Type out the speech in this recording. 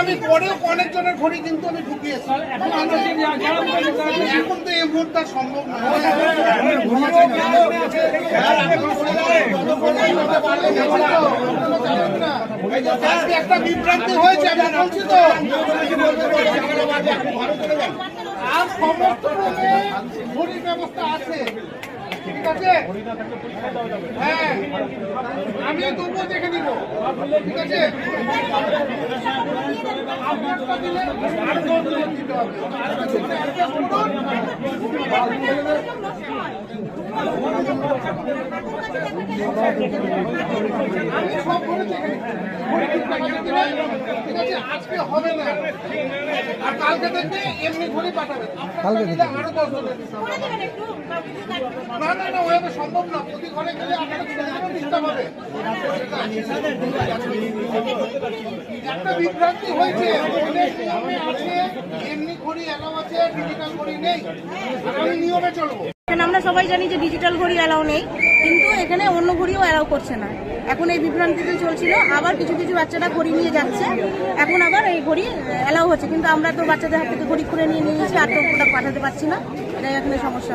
আমি পরেও অনেকজনের ঘড়ি কিন্তু আমি ঢুকিয়েছি। এখন এই মুহূর্তে সম্ভব না। আজকে একটা বিভ্রান্তি হয়েছে, আমি বলছি তো। সমস্ত ঘড়ির ব্যবস্থা আছে। ঠিক আছে? হ্যাঁ। আমি তবুও দেখে নিব। ঠিক আছে। আমি সব ঘড়ি দেখে নিব। আজকে হবে না। আর কালকে থেকে এমনি ঘড়ি পাঠাবেন কালকে দিলে আরও দশজনের দিতে না না না? ওইভাবে সম্ভব না। প্রতি ঘরে গেলে আপনার ডিস্টার্ব হবে। একটা বিভ্রান্তি হয়েছে। এমনি ঘড়ি এলাও আছে ডিজিটাল ঘড়ি নেই। আমি নিয়মে চলবো। আমরা সবাই জানি যে ডিজিটাল ঘড়ি অ্যালাউ নেই। কিন্তু এখানে অন্য ঘড়িও অ্যালাউ করছে না। এখন এই বিভ্রান্তিতে চলছিল, আবার কিছু কিছু বাচ্চারা ঘড়ি নিয়ে যাচ্ছে। এখন আবার এই ঘড়ি অ্যালাউ হচ্ছে, কিন্তু আমরা তো বাচ্চাদের হাত থেকে ঘড়ি খুলে নিয়ে নিয়েছি আর তো পাঠাতে পারছি না। এটাই এখানে সমস্যা